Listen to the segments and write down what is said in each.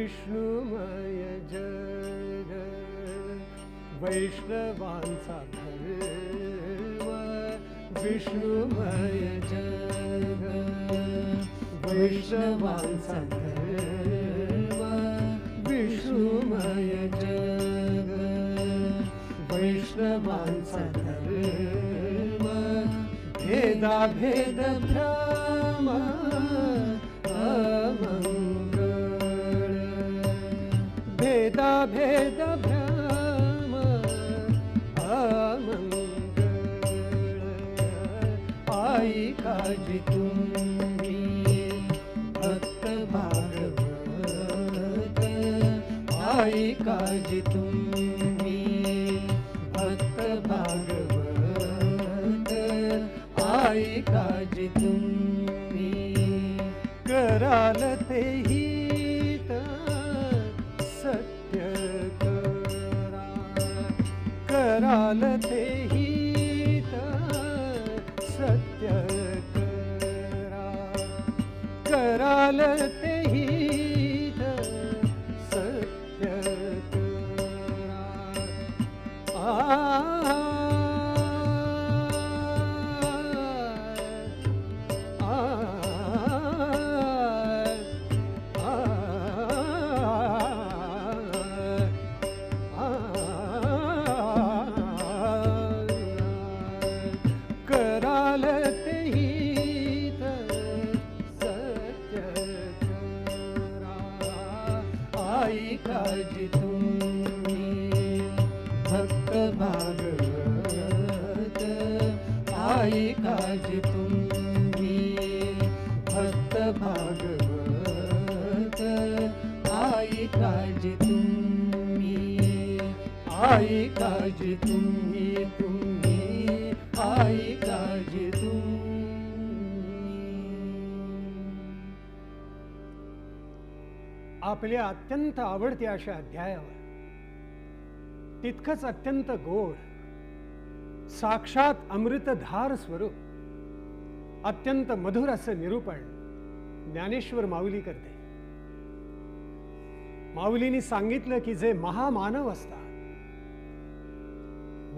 विष्णुमय जग वैष्णवांचा धर्म विष्णुमय जग वैष्णवांचा धर्म विष्णुमय जग वैष्णवांचा धर्म भेदा भेद भ्रम अमंगळ भेदा भेद भ्रम अमंगळ आई काजी तुम्ही भक्त भागवत आई काजी तुम्ही कराल ते हित सत्य करा. कराल भागवत. आई काजी तुम्ही आई काजी तुम्ही तुम्ही आई काजी तुम्ही. आपल्या अत्यंत आवडत्या अशा अध्यायावर. तितकंच अत्यंत गोड साक्षात अमृतधार स्वरूप अत्यंत मधुर असं निरूपण ज्ञानेश्वर माऊली करते. माऊलीनी सांगितलं की जे महामानव असतात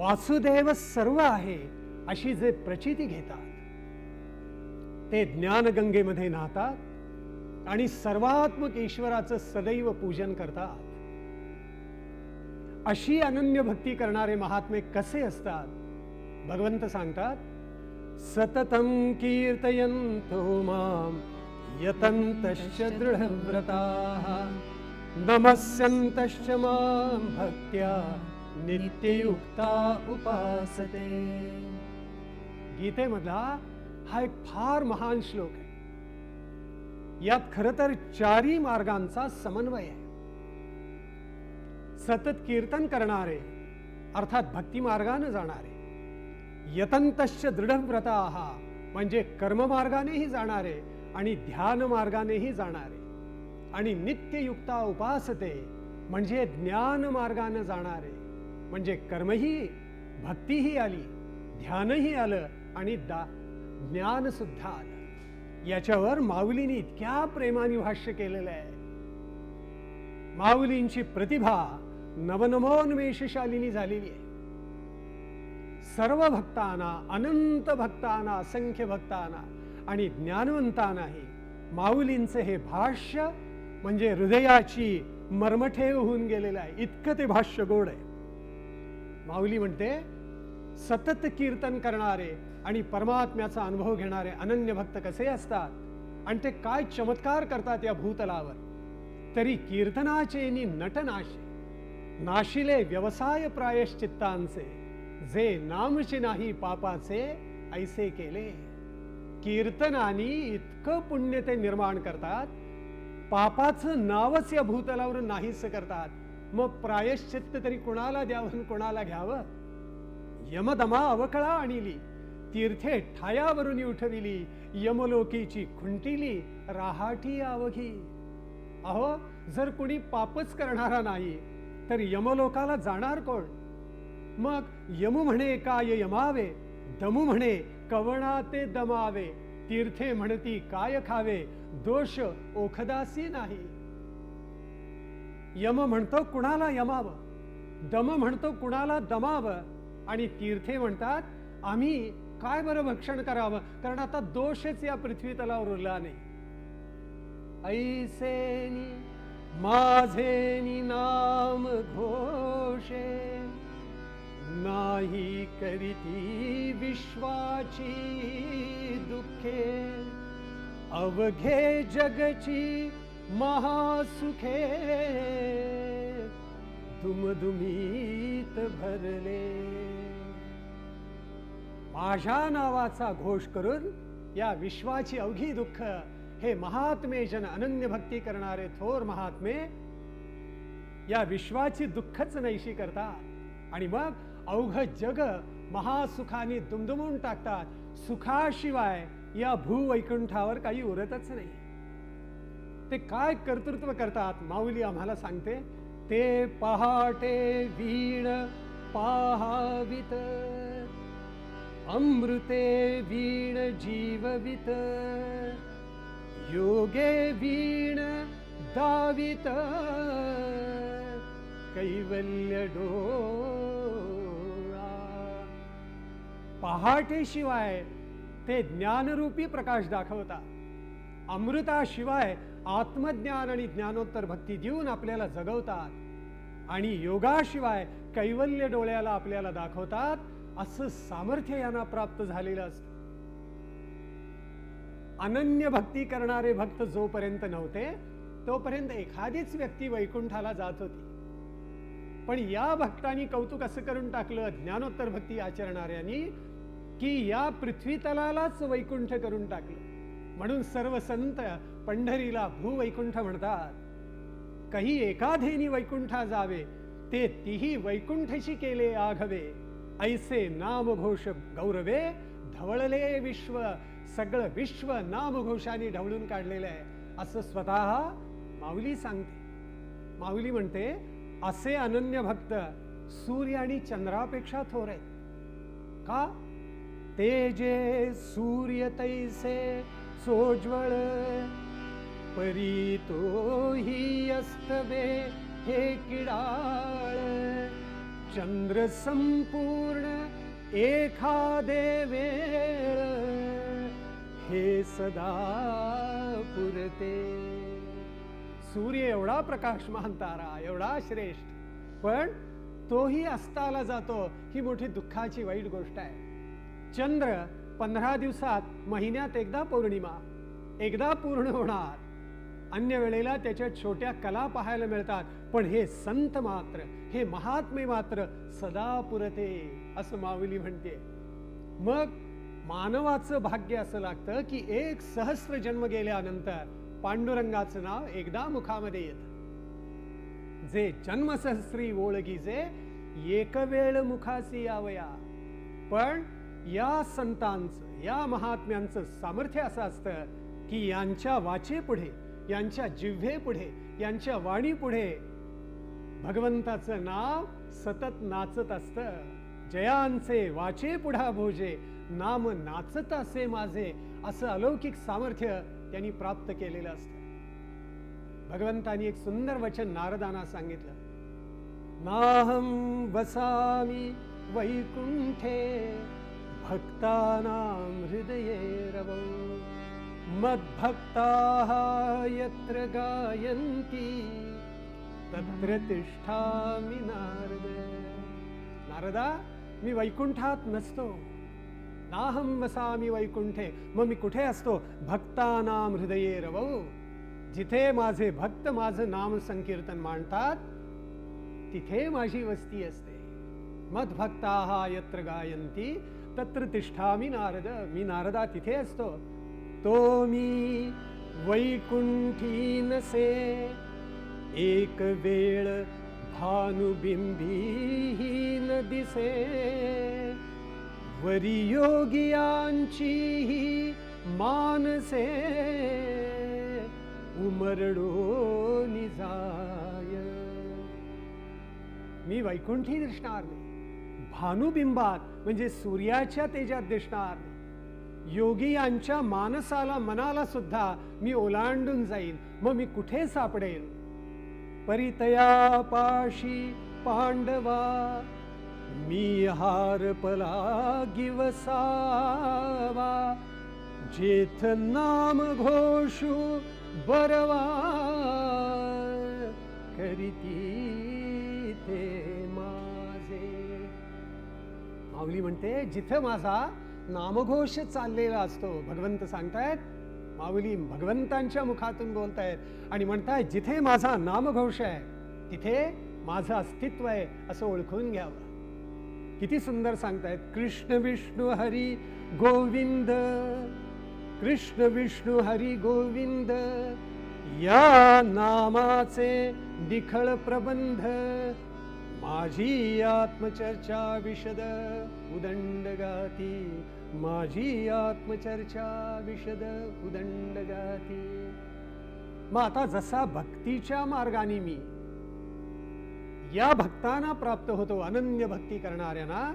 वासुदेव सर्व आहे अशी जे प्रचिती घेतात ते ज्ञानगंगेमध्ये नाहतात आणि सर्वात्मक ईश्वराचं सदैव पूजन करतात. अशी अनन्य भक्ती करणारे महात्मे कसे असतात? भगवंत सांगतात सततम कीर्तयंतो माम यतन्तश्च दृढव्रताः नमस्यन्तश्च मां भक्त्या नित्ययुक्ता उपासते। गीतेमधला हा एक फार महान श्लोक आहे. यात खर तर चारी मार्गांचा समन्वय आहे. सतत कीर्तन करणारे अर्थात भक्ती मार्गाने जाणारे यतंतश्च दृढव्रता म्हणजे कर्ममार्गानेही जाणारे आणि ध्यान मार्गानेही जाणारे. आणि नित्ययुक्ता उपासते म्हणजे ज्ञान मार्गाने जाणारे. म्हणजे कर्मही भक्तीही आली ध्यानही आलं आणि दा ज्ञान सुद्धा आलं. याच्यावर माऊलीने इतक्या प्रेमाने भाष्य केलेलं आहे. माऊलींची प्रतिभा नवनमोन्मेषशालिनी झालेली आहे. सर्व भक्तांना अनंत भक्तांना असंख्य भक्तांना आणि ज्ञानवंता नाही. माऊलींचे हे भाष्य म्हणजे हृदयाची मर्मठेव होऊन गेलेलं आहे. इतकं ते भाष्य गोड आहे. माऊली म्हणते सतत कीर्तन करणारे आणि परमात्म्याचा अनुभव घेणारे अनन्य भक्त कसे असतात? आणि ते काय चमत्कार करतात या भूतलावर? तरी कीर्तनाचे नि नटनाशे नाशिले व्यवसाय प्रायश्चित्तांचे जे नामचे नाही पापाचे ऐसे केले. कीर्तनानी इतकं पुण्य ते निर्माण करतात. पापाचं नावच या भूतलावर नाहीस करतात. मग प्रायश्चित्त तरी कुणाला द्यावं आणि कुणाला घ्यावं? यमदमा अवकळा आणिली. तीर्थे ठायावरून उठविली. यमलोकीची खुंटिली. राहाटी अवघी अहो जर कुणी पापच करणारा नाही तर यमलोकाला जाणार कोण? मग यमु म्हणे काय यमावे? दमू म्हणे कवणा ते दमावे तीर्थे म्हणती काय खावे दोष ओखदासी नाही. यम म्हणतो कुणाला यमावं दम म्हणतो कुणाला दमावं आणि तीर्थे म्हणतात आम्ही काय बरं भक्षण करावं? कारण आता दोषच या पृथ्वी तलावर उरला नाही. ऐसेनी माझेनी नाम घोषे करीती विश्वाची दुःखे अवघे जगची महासुखे. दुमदुमीत भरले. माझ्या नावाचा घोष करून या विश्वाची अवघी दुःख हे महात्मे जन अनन्य भक्ती करणारे थोर महात्मे या विश्वाची दुःखच नैशी करतात. आणि मग अवघ जग महासुखाने दुमदुमून टाकतात. सुखाशिवाय या भूवैकुंठावर काही उरतच नाही. ते काय कर्तृत्व करतात माऊली आम्हाला सांगते. ते पहाटे वीण पाहावित. अमृते वीण जीववित. योगे वीण दावित. कैवल्य डोळा पहाटेशिवाय ते ज्ञानरूपी प्रकाश दाखवतात अमृताशिवाय आत्मज्ञान आणि ज्ञानोत्तर भक्ती देऊन आपल्याला जगवतात आणि योगाशिवाय कैवल्य डोळ्याला आपल्याला दाखवतात असं सामर्थ्य यांना प्राप्त झालेलं असतं. अनन्य भक्ती करणारे भक्त जोपर्यंत नव्हते तोपर्यंत एखादीच व्यक्ती वैकुंठाला जात होती. पण या भक्तांनी कौतुक असं करून टाकलं ज्ञानोत्तर भक्ती आचरणाऱ्यांनी की या पृथ्वी तलालाच वैकुंठ करून टाकलं. म्हणून सर्व संत पंढरीला भूवैकुंठ म्हणतात. काही एकाधेनी वैकुंठा जावे ते तिही वैकुंठशी केले आघवे. ऐसे नामघोष गौरवे धवळले विश्व सगळं विश्व नामघोषाने ढवळून काढलेलं आहे. असं स्वतः माऊली सांगते. माऊली म्हणते असे अनन्य भक्त सूर्य आणि चंद्रापेक्षा थोर आहेत. का? तेजे सूर्य तैसे सोज्वळ. परी तो ही अस्तवे हे किडाळ. चंद्र संपूर्ण एखादे वेळ. हे सदा पुरते. सूर्य एवढा प्रकाशमान तारा एवढा श्रेष्ठ पण तोही अस्ताला जातो. ही मोठी दुःखाची वाईट गोष्ट आहे. चंद्र पंधरा दिवसात महिन्यात एकदा पौर्णिमा एकदा पूर्ण होणार. अन्य वेळेला त्याच्या छोट्या कला पाहायला मिळतात पण हे संत मात्र हे महात्मे मात्र सदा पुरते असं माऊली म्हणते. मग मानवाचं भाग्य असं लागतं की एक सहस्र जन्म गेल्यानंतर पांडुरंगाचं नाव एकदा मुखामध्ये येत. जे जन्मसहस्री ओळखीचे एक वेळ मुखासी यावया. पण या संतांचं या महात्म्यांचं सामर्थ्य असं असतं की यांच्या वाचेपुढे यांच्या जिव्हेपुढे यांच्या वाणीपुढे भगवंताचं नाव सतत नाचत असतं. जयांचे वाचे पुढा भोजे नाम नाचत असे माझे असं अलौकिक सामर्थ्य त्यांनी प्राप्त केलेलं असतं. भगवंतानी एक सुंदर वचन नारदाना सांगितलं. नाहम बसामी वैकुंठे भक्तानां हृदये रवौ। मद्भक्ताः यत्र गायन्ति तत्र तिष्ठामि नारद। नारदा मी वैकुंठात नसतो। नाहम वसामी वैकुंठे। मग मी कुठे असतो? भक्तानां हृदये रवौ। जिथे माझे भक्त माझं नाम संकीर्तन मांडतात तिथे माझी वस्ती असते। मद्भक्ताः यत्र गायंती तत्र तिष्ठामी नारद मी नारदा तिथे असतो। तो मी वैकुंठी नसे एक वेळ भानुबिंबीहीन दिसे। वरी योगियांची मानसे उमरडो निजाय। मी वैकुंठी दिसणार नाही भानुबिंबात म्हणजे सूर्याच्या तेजात दिसणार. योगी यांच्या मानसाला मनाला सुद्धा मी ओलांडून जाईन मग मी कुठे सापडेल परितया पाशी पांडवा मी हारपला गिवसावा जेथ नाम घोषू बरवा करीती ते माऊली म्हणते जिथं माझा नामघोष चाललेला असतो भगवंत सांगतायत. माऊली भगवंतांच्या मुखातून बोलतायत आणि म्हणतायत जिथे माझा नामघोष आहे तिथे माझं अस्तित्व आहे असं ओळखून घ्यावं. किती सुंदर सांगतायत. कृष्ण विष्णू हरी गोविंद कृष्ण विष्णू हरी गोविंद या नामाचे निखळ प्रबंध माझी आत्मचर्चा विशद उदंड गाती माझी आत्मचर्चा विशद उदंड गाती मग आता जसा भक्तीच्या मार्गाने मी या भक्तांना प्राप्त होतो अनन्य भक्ती करणाऱ्यांना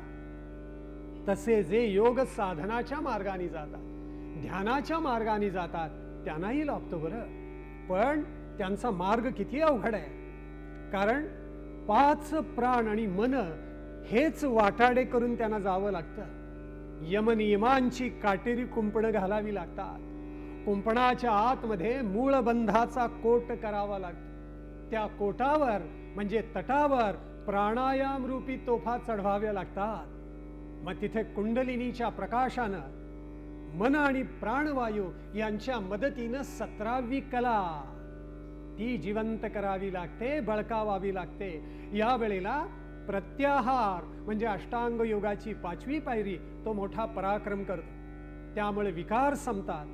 तसे जे योग साधनाच्या मार्गाने जातात ध्यानाच्या मार्गाने जातात त्यांनाही लाभतो बरं. पण त्यांचा मार्ग किती अवघड आहे. कारण पाच प्राण आणि मन हेच वाटाडे करून त्यांना जावं लागतं. यमनियमांची काटेरी कुंपणं घालावी लागतात. कुंपणाच्या आतमध्ये मूळबंधाचा कोट करावा लागतो. त्या कोटावर म्हणजे तटावर प्राणायाम रूपी तोफा चढवाव्या लागतात. मग तिथे कुंडलिनीच्या प्रकाशानं मन आणि प्राणवायू यांच्या मदतीनं सतरावी कला ती जिवंत करावी लागते बळकावावी लागते. या वेळेला प्रत्याहार म्हणजे अष्टांग योगाची पाचवी पायरी तो मोठा पराक्रम करतो. त्यामुळे विकार संपतात.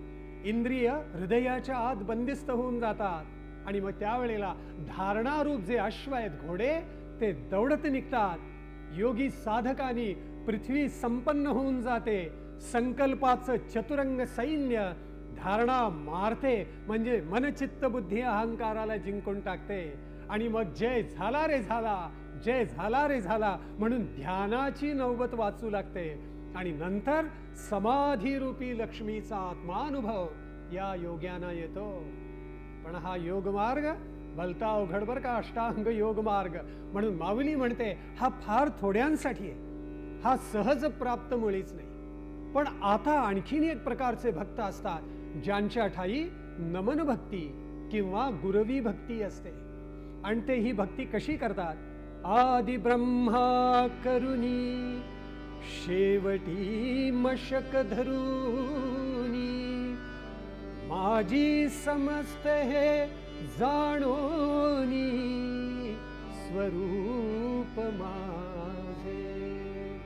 इंद्रिय हृदयाच्या आत बंदिस्त होऊन जातात. आणि मग त्यावेळेला धारणारूप जे अश्व आहेत घोडे ते दौडत निघतात. योगी साधकानी पृथ्वी संपन्न होऊन जाते. संकल्पाचं चतुरंग सैन्य धारणा मारते म्हणजे मनचित्त बुद्धी अहंकाराला जिंकून टाकते. आणि मग जय झाला रे झाला जय झाला रे झाला म्हणून ध्यानाची नौबत वाचू लागते. आणि नंतर समाधी रूपी लक्ष्मीचा आत्मानुभव या योग्यांना येतो. पण हा योगमार्ग भलता अवघड बर का अष्टांग योग मार्ग म्हणून माऊली म्हणते हा फार थोड्यांसाठी आहे. हा सहज प्राप्त मुळीच नाही. पण आता आणखीन एक प्रकारचे भक्त असतात. ज्यांच्या ठाई नमन भक्ती किंवा गुरवी भक्ती असते. आणि ते ही भक्ती कशी करतात? आदि ब्रह्मा करुणी शेवटी मशक धरुनी माझी समस्त हे जाणोनी स्वरूप माझे.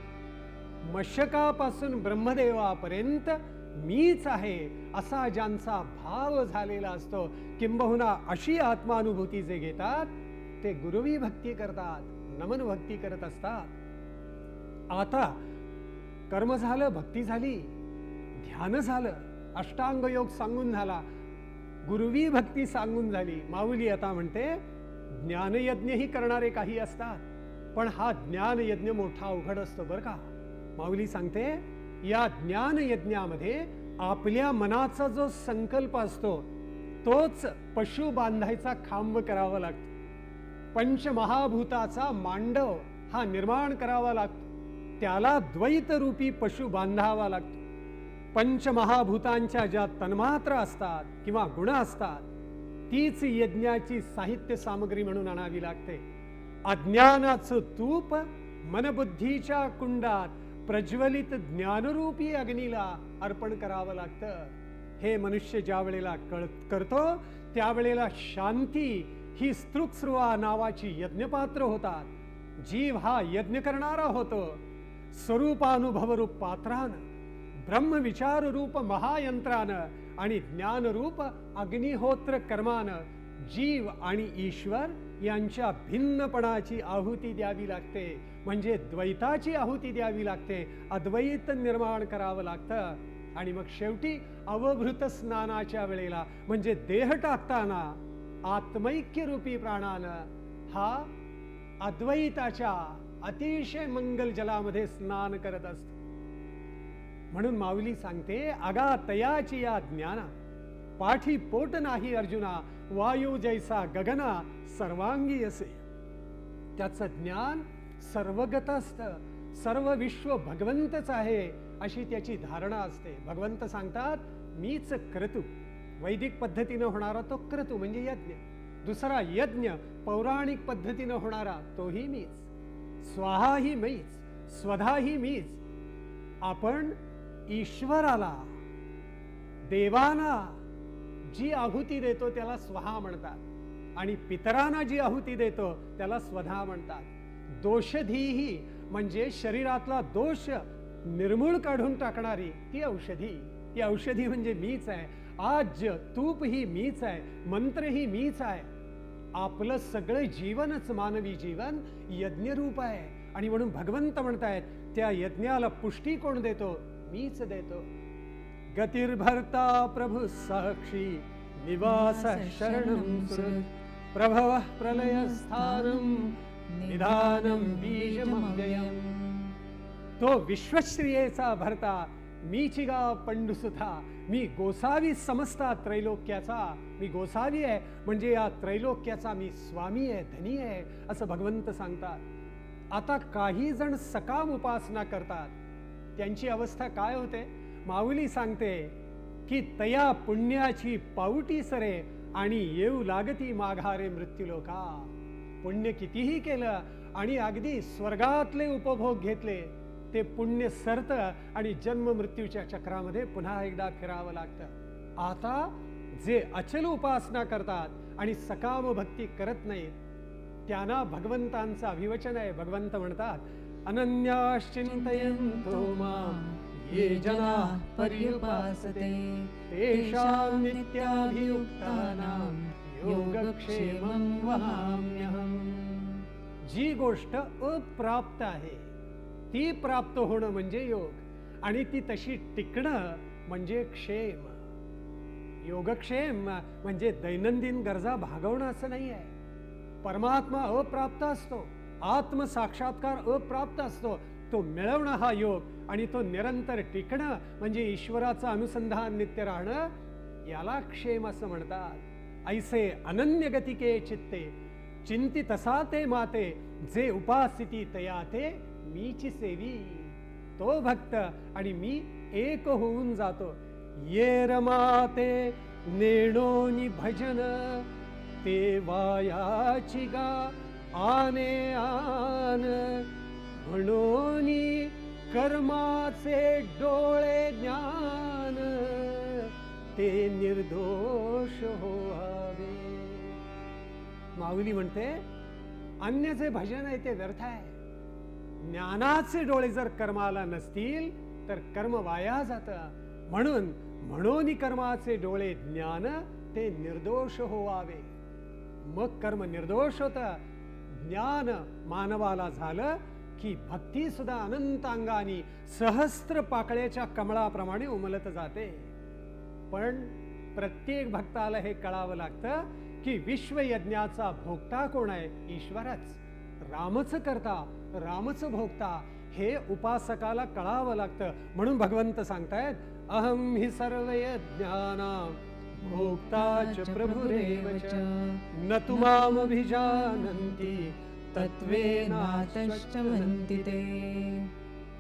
मशकापासून ब्रह्मदेवापर्यंत मीच आहे असा ज्यांचा भाव झालेला असतो किंबहुना अशी आत्मानुभूती जे घेतात ते गुरुवी भक्ती करतात नमन भक्ती करत असतात. आता कर्म झालं भक्ती झाली ध्यान झालं अष्टांग योग सांगून झाला गुरुवी भक्ती सांगून झाली. माऊली आता म्हणते ज्ञानयज्ञही करणारे काही असतात पण हा ज्ञानयज्ञ मोठा अवघड असतो बरं का? माऊली सांगते या ज्ञान यज्ञामध्ये आपल्या मनाचा जो संकल्प असतो तोच पशु बांधायचा खांब करावा लागतो. पंचमहाभूताचा मांडव हा निर्माण करावा लागतो. त्याला द्वैत रूपी पशु बांधावा लागतो. पंचमहाभूतांच्या ज्या तन्मात्र असतात किंवा गुण असतात तीच यज्ञाची साहित्य सामग्री म्हणून आणावी लागते. अज्ञानाचं तूप मनबुद्धीच्या कुंडात प्रज्वलित ज्ञानरूपी अग्नीला अर्पण करावं लागतं. हे मनुष्य ज्या वेळेला कळ करतो त्यावेळेला शांती ही स्तृक्सृवा नावाची यज्ञपात्र होतात. जीव हा यज्ञ करणारा होतो. स्वरूपानुभव रूप पात्रान ब्रह्मविचार रूप महायंत्रानं आणि ज्ञानरूप अग्निहोत्र कर्मानं जीव आणि ईश्वर यांच्या भिन्नपणाची आहुती द्यावी लागते. म्हणजे द्वैताची आहुती द्यावी लागते. अद्वैत निर्माण करावं लागतं. आणि मग शेवटी अवभृत स्नानाच्या वेळेला म्हणजे देह टाकताना आत्मैक्य रूपी प्राणानं हा अद्वैताच्या अतिशय मंगल जलामध्ये स्नान करत असतो. म्हणून माऊली सांगते अगा तयाची या ज्ञाना पाठी पोट नाही अर्जुना वायू जैसा गगना सर्वांगी असे. त्याचं ज्ञान सर्वगत असतं सर्व विश्व भगवंतच आहे अशी त्याची धारणा असते. भगवंत सांगतात मीच क्रतू. वैदिक पद्धतीनं होणारा तो क्रतू म्हणजे यज्ञ. दुसरा यज्ञ पौराणिक पद्धतीनं होणारा तोही मीच. स्वाहा ही मीच स्वधा ही मीच. आपण ईश्वराला देवाना जी आहुती देतो त्याला स्वहा म्हणतात आणि पितरांना जी आहुती देतो त्याला स्वधा म्हणतात. दोषधीही म्हणजे शरीरातला दोष निर्मूळ काढून टाकणारी ती औषधी. ती औषधी म्हणजे मीच आहे. आज तूप ही मीच आहे मंत्र ही मीच आहे. आपलं सगळं जीवनच मानवी जीवन यज्ञरूप आहे. आणि म्हणून भगवंत म्हणतायत त्या यज्ञाला पुष्टी कोण देतो? मीच देतो. गतिर्भर्ता प्रभु साक्षी निवास शरणं प्रभव प्रलय स्थानम निधानम बीजमव्ययम् तो विश्वश्रियेचा भरता मीचिगा पंडुसुथा मी गोसावी समजता त्रैलोक्याचा मी गोसावी आहे म्हणजे या त्रैलोक्याचा मी स्वामी आहे धनी आहे असं भगवंत सांगतात. आता काही जण सकाम उपासना करतात. त्यांची अवस्था काय होते? माऊली सांगते की तया पुण्याची पावटी सरे आणि येऊ लागती माघारे मृत्यूलोका. पुण्य कितीही केलं आणि अगदी स्वर्गातले उपभोग घेतले ते पुण्य सरत आणि जन्म मृत्यूच्या चक्रामध्ये पुन्हा एकदा फिरावं लागतं. आता जे अचल उपासना करतात आणि सकाम भक्ती करत नाहीत त्यांना भगवंतांचं अभिवचन आहे. भगवंत म्हणतात अनन्याश्चिंतयन्तो मां ये जना पर्युपासते तेषां नित्याभियुक्तानां योगक्षेमं वहाम्यहम् जी गोष्ट अप्राप्त आहे ती प्राप्त होणं म्हणजे योग आणि ती तशी टिकणं म्हणजे क्षेम. योगक्षेम म्हणजे दैनंदिन गरजा भागवणं असं नाही आहे. परमात्मा अप्राप्त असतो आत्मसाक्षात्कार अप्राप्त असतो तो मिळवणं हा योग आणि तो निरंतर टिकणं म्हणजे ईश्वराचं अनुसंधान नित्य राहणं याला क्षेम असं म्हणतात. ऐसे अनन्य गतिके चित्ते चिंतितसा ते माते जे उपासिती तया ते मीची सेवी। तो भक्त आणि मी एक होऊन जातो। ये रमाते नेणोनी भजन ते वायाची गा आने आन। म्हणोनी कर्माचे डोळे ज्ञान ते निर्दोष होहावे माऊली म्हणते अन्य जे भजन आहे ते व्यर्थ आहे. ज्ञानाचे डोळे जर कर्माला नसतील तर कर्म वाया जात. म्हणून म्हणून कर्माचे डोळे ज्ञान ते निर्दोष होवावे. मग कर्म निर्दोष होत. ज्ञान मानवाला झालं की भक्ती सुद्धा अनंत अंगानी सहस्त्र पाकळ्याच्या कमळाप्रमाणे उमलत जाते. पण प्रत्येक भक्ताला हे कळावं लागतं की विश्वयज्ञाचा भोगता कोण आहे? ईश्वरच. रामच करता रामच भोगता हे उपासकाला कळावं लागतं. म्हणून भगवंत सांगतायत अहम हि सर्व यज्ञाना भोक्ता च प्रभुरेव च न तत्त्वेनातश्च म्हणती ते.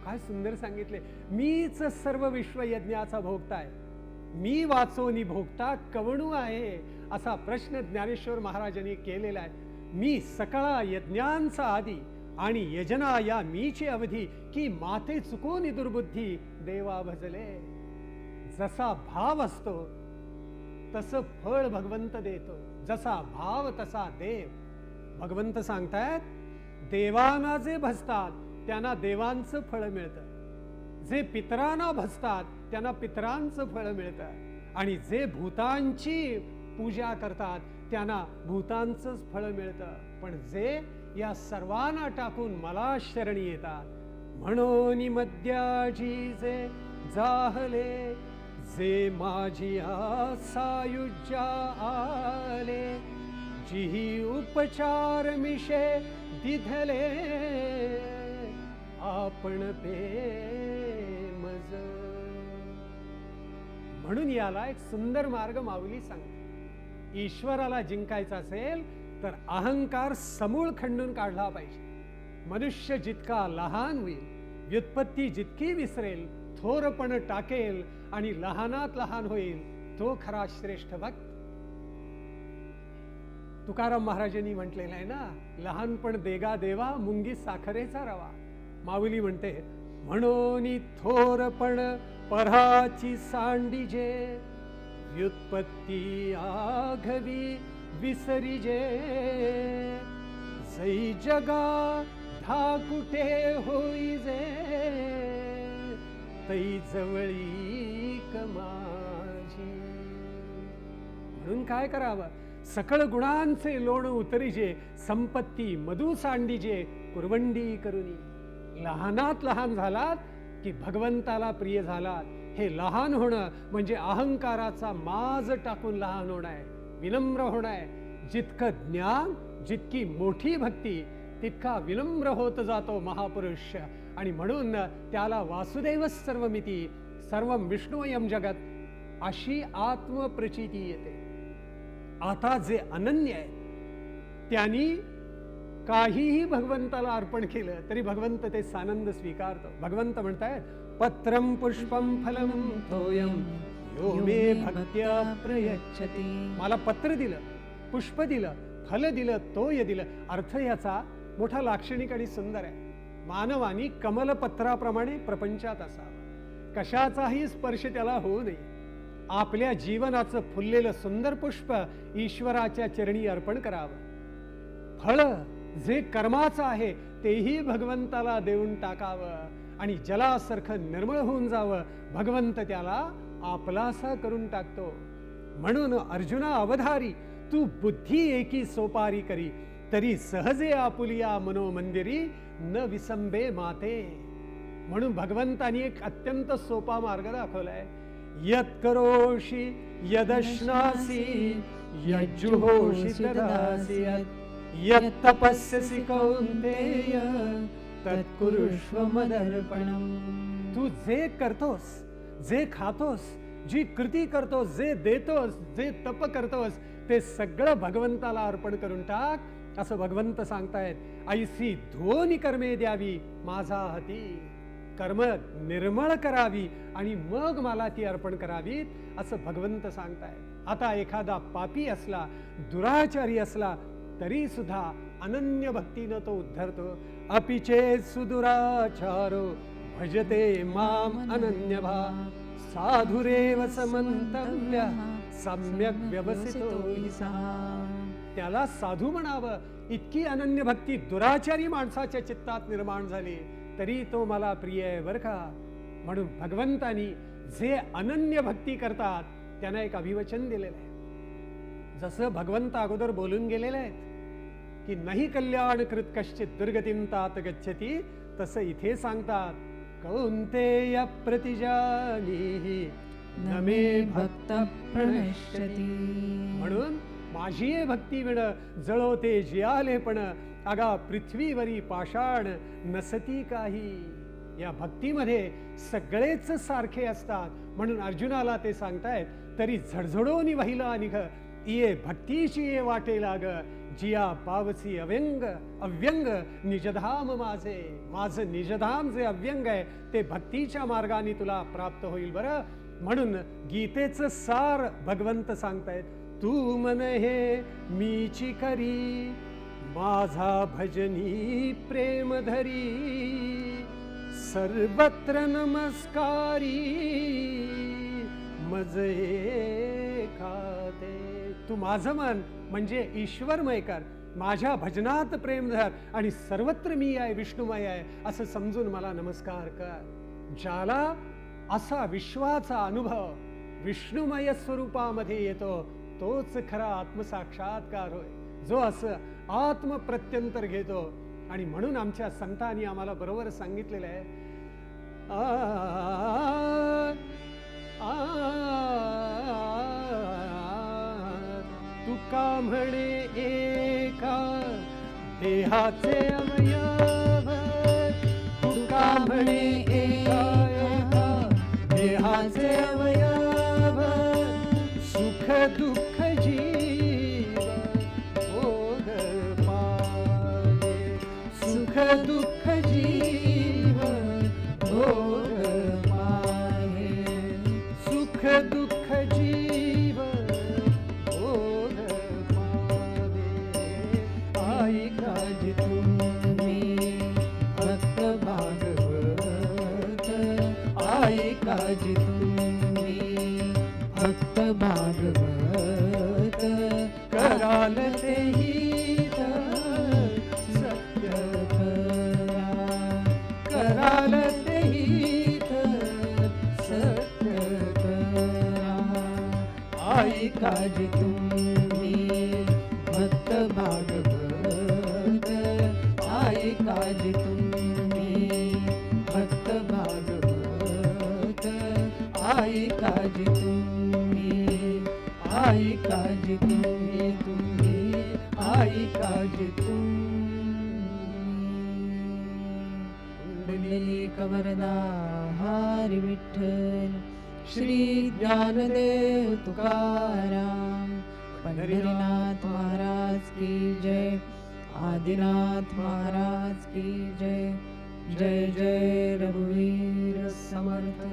काय सुंदर सांगितले. मीच सर्व विश्व यज्ञाचा भोगता आहे. मी वाचोनी भोगता कवणू आहे असा प्रश्न ज्ञानेश्वर महाराजांनी केलेला आहे. मी सकळा यज्ञांचा आधी आणि यजना या मीची अवधी की माते चुकून दुर्बुद्धी देवा भजले. जसा भाव असतो तसं फळ भगवंत देतो. जसा भाव तसा देव. भगवंत सांगतायत देवांना जे भजतात त्यांना देवांचं फळ मिळतं. जे पितरांना भजतात त्यांना पितरांचं फळ मिळतं. आणि जे भूतांची पूजा करतात त्यांना भूतांचंच फळ मिळतं. पण जे या सर्वांना टाकून मला शरणी येतात म्हणून मद्याजी जे जाहले जे माझी सायुज्या आले जिही उपचार मिशे दिधले आपण पे म्हणून याला एक सुंदर मार्ग माऊली सांगते. ईश्वराला जिंकायचा असेल तर अहंकार समूळ खंडून काढला पाहिजे. मनुष्य जितका लहान होईल व्युत्पत्ती जितकी विसरेल थोरपण टाकेल आणि लहानात लहान होईल तो खरा श्रेष्ठ भक्त. तुकाराम महाराजांनी म्हटलेलं आहे ना लहानपण देगा देवा मुंगी साखरेचा रवा. माऊली म्हणते म्हणून थोरपण पराची सांडीजे व्युत्पत्ती आघवी विसरीजे जै. जगा धा कुठे होईजे तै जवळी कमाजी म्हणून काय करावं? सकळ गुणांचे लोण उतरीजे संपत्ती मधु सांडीजे कुरवंडी करुनी. लहानात लहान झालात की भगवंताला प्रिय झालात. हे लहान होणं म्हणजे अहंकाराचा माज टाकून लहान होणं आहे. विनम्र होणं आहे. जितकं ज्ञान जितकी मोठी भक्ती तितका विनम्र होत जातो महापुरुष. आणि म्हणून त्याला वासुदेव सर्वमिती सर्व विष्णुयम जगत अशी आत्मप्रचिती येते. आता जे अनन्य आहे त्यांनी काहीही भगवंताला अर्पण केलं तरी भगवंत ते सानंद स्वीकारतो. भगवंत म्हणतायत पत्रम पुष्पम फलम तोयम यो मे भक्त्या प्रयच्छति. मला पत्र दिलं पुष्प दिलं फल दिलं तोय दिलं. अर्थ याचा मोठा लाक्षणिक आणि सुंदर आहे. मानवानी कमलपत्राप्रमाणे प्रपंचात असावा. कशाचाही स्पर्श त्याला होऊ नये. आपल्या जीवनाचं फुललेलं सुंदर पुष्प ईश्वराच्या चरणी अर्पण करावं. फळ जे कर्माचं आहे तेही भगवंताला देऊन टाकावं. आणि जलासारखं निर्मळ होऊन जावं. भगवंत त्याला आपलासा करून टाकतो. म्हणून अर्जुना अवधारी तू बुद्धी एकी सोपारी करी. तरी सहजे आपुलिया मनोमंदिरी न विसंबे माते. म्हणून भगवंतानी एक अत्यंत सोपा मार्ग दाखवलाय. यत करोषी यदश्नासी यज्जुहोषी तदासी यत्तपस्यसि यत् कौन्तेय तत्कुरुष्व मदर्पणम् तू जे करतोस जे खातोस जी कृती करतोस जे देतोस जे तप करतोस ते सगळं भगवंताला अर्पण करून टाक असं भगवंत सांगतायत ऐसी ध्वनी कर्मे द्यावी माझा हाती. कर्म निर्मळ करावी आणि मग मला ती अर्पण करावीत असं भगवंत सांगतायत. आता एखादा पापी असला दुराचारी असला तरी सुद्धा अनन्य भक्तीनं तो उद्धरतो अपिचे सुदुराचारो भजते माम अनन्य भा साधुरेव समंतव्य सम्यक व्यवसितो त्याला साधू म्हणावं इतकी अनन्य भक्ती दुराचारी माणसाच्या चित्तात निर्माण झाली तरी तो मला प्रिय आहे बर का? म्हणून भगवंतानी जे अनन्य भक्ती करतात त्यांना एक अभिवचन दिलेलं आहे. जसं भगवंत अगोदर बोलून गेलेले आहेत की नाही कल्याण कृत कश्चित दुर्गतीम तात गच्छती तसं इथे सांगतात कौंतेय प्रतिजानीहि न मे भक्त प्रणश्यति। म्हणून माझी ये भक्ती विण जळवते जियाले पण अगा पृथ्वीवरी पाषाण नसती काही. या भक्तीमध्ये सगळेच सारखे असतात. म्हणून अर्जुनाला ते सांगतायत तरी झडझडोनी वाहिला निघ इये भक्तीची ये वाटे लाग जिया पावसी अव्यंग अव्यंग निजधाम माझे. माझं निजधाम जे अव्यंग आहे ते भक्तीच्या मार्गाने तुला प्राप्त होईल बरं. म्हणून गीतेचं सार भगवंत सांगतायत तू मन हे मीची करी माझा भजनी प्रेम धरी सर्वत्र नमस्कारी मज खाते तू माझं मन म्हणजे ईश्वरमयकर माझ्या भजनात प्रेम धर आणि सर्वत्र मी आहे विष्णुमय आहे असं समजून मला नमस्कार कर ज्याला असा विश्वाचा अनुभव विष्णुमय स्वरूपामध्ये येतो तोच खरा आत्मसाक्षात्कार होय जो असं आत्मप्रत्यंतर घेतो आणि म्हणून आमच्या संतांनी आम्हाला बरोबर सांगितलेलं आहे आ, आ, तुका म्हणे एका देहाचे अवयव. तुका म्हणे आई काजी तुम्ही? भक्त भागवत आई काजी तुम्ही? भक्त भागवत आई काजी तुम्ही? आई काजी तुम्ही तुम्ही? आई काजी तुम्ही? कवरदा वरदा विठ्ठल श्री ज्ञानदेव तुकाराम पंढरीनाथ महाराज की जय आदिनाथ महाराज की जय जय जय रघुवीर समर्थ.